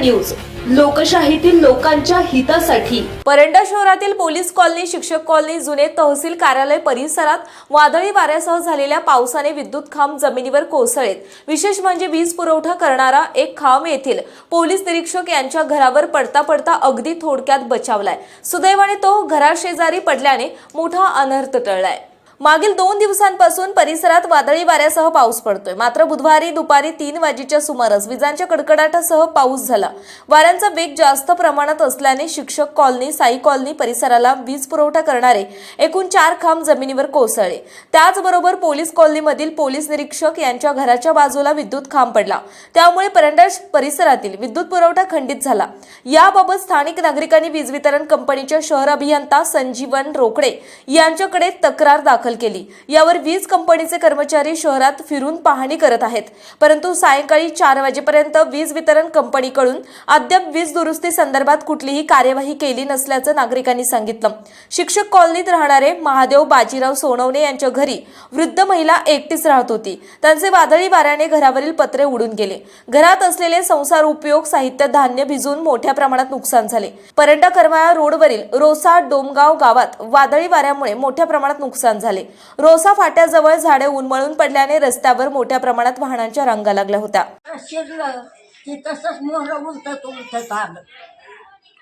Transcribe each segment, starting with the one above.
News लोकशाहीतील लोकांच्या हितासाठी. परंडा शहरातील पोलीस कॉलनी शिक्षक कॉलनी जुने तहसील कार्यालय परिसरात वादळी वाऱ्यासह झालेल्या पावसाने विद्युत खांब जमिनीवर कोसळेत विशेष म्हणजे वीज पुरवठा करणारा एक खांब येथील पोलीस निरीक्षक यांच्या घरावर पडता पडता अगदी थोडक्यात बचावलाय. सुदैवाने तो घराशेजारी पडल्याने मोठा अनर्थ टळलाय. मागील दोन दिवसांपासून परिसरात वादळी वाऱ्यासह पाऊस पडतोय. मात्र बुधवारी दुपारी तीन वाजेच्या सुमारास विजांच्या कडकडाटासह पाऊस झाला. वाऱ्यांचा वेग जास्त प्रमाणात असल्याने शिक्षक कॉलनी साई कॉलनी परिसराला वीज पुरवठा करणारे एकूण चार खांब जमिनीवर कोसळले. त्याचबरोबर पोलीस कॉलनीमधील पोलीस निरीक्षक यांच्या घराच्या बाजूला विद्युत खांब पडला. त्यामुळे परंडा परिसरातील विद्युत पुरवठा खंडित झाला. याबाबत स्थानिक नागरिकांनी वीज वितरण कंपनीच्या शहर अभियंता संजीवन रोकडे यांच्याकडे तक्रार दाखल केली. यावर वीज कंपनीचे कर्मचारी शहरात फिरून पाहणी करत आहेत. परंतु सायंकाळी चार वाजेपर्यंत वीज वितरण कंपनीकडून अद्याप वीज दुरुस्ती संदर्भात कुठलीही कार्यवाही केली नसल्याचं नागरिकांनी सांगितलं. शिक्षक कॉलनीत राहणारे महादेव बाजीराव सोनवणे यांच्या घरी वृद्ध महिला एकटीच राहत होती. त्यांचे वादळी वाऱ्याने घरावरील पत्रे उडून गेले. घरात असलेले संसार उपयोग साहित्य धान्य भिजून मोठ्या प्रमाणात नुकसान झाले. परंडा करमाळा रोडवरील रोसा डोमगाव गावात वादळी वाऱ्यामुळे मोठ्या प्रमाणात नुकसान झाले. रोसा फाट्याजवळ झाडे उन्मळून पडल्याने रस्त्यावर मोठ्या प्रमाणात वाहनांच्या रांगा लागल्या होत्या. शिरलं की तसंच मोहर उलटत उलटत आलं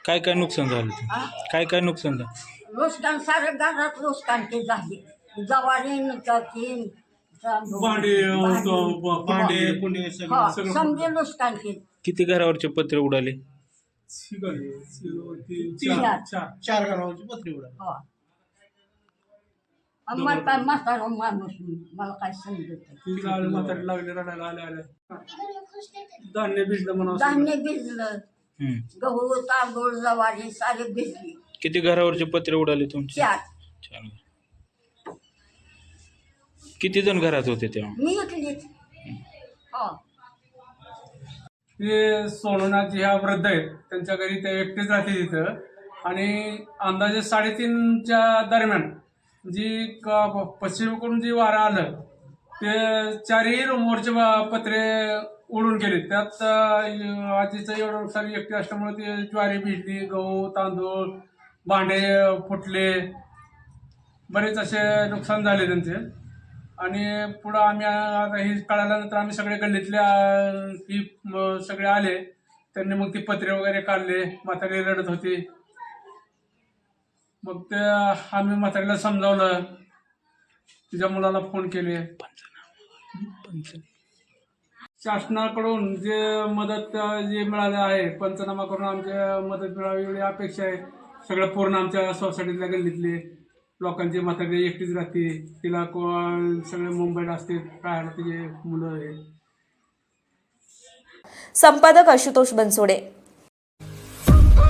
काय काय नुकसान झालं ते? हा? काय काय नुकसान झालं? नुकसान सारं घरात नुकसान ते झाली. जवारी तीन भांडे तो ब- भांडे कुंडे सगळं सगळं समजे नुकसान केलं किती घरावरचे पत्रे उडाले? तीन, चार. घरावरची पत्रे उडा हो. आणि मला काय म्हातारा माणूस मी, मला काय समजत नाही. आले म्हातारे लागले रडायला आले आले धान्य भिजलं म्हणा धान्य भिजलं. हम्म. गहू तांदूळ जवारी सारे भिजली. किती घरावरचे पत्रे उडाले तुमचे? चार. चार. किती जण घरात होते तेव्हा? मी एकलीच. हो. ते सोननाथ ह्या वृद्ध आहेत. त्यांच्या घरी ते एकटेच राहते तिथं. आणि अंदाजे साडेतीनच्या दरम्यान जी पश्चिमेकडून जी वारं आलं ते चारही रूमवरचे पत्रे उडून गेले त्यात आजीचं एवढं सारी एकटी असल्यामुळे ते ज्वारी भिजली गहू तांदूळ भांडे फुटले. बरेच असे नुकसान झाले त्यांचे. आणि पुढं आम्ही आता ही कळाल्यानंतर आम्ही सगळे गल्लीतल्या ही सगळे आले. त्यांनी मग ती पत्रे वगैरे काढले. म्हातारी रडत होती. मग ते आम्ही म्हातारीला समजावलं. तिच्या मुलाला फोन केले. शासनाकडून जे मदत जे मिळाले आहे पंचनामा करून आमच्या मदत मिळावी एवढी अपेक्षा आहे. सगळं पूर्ण आमच्या सोसायटीतल्या गल्लीतले लोकांची म्हातारी एकटीच राहते. तिला को- सगळे मुंबईला असते राहायला तिचे मुलं आहे संपादक आशुतोष बनसोडे.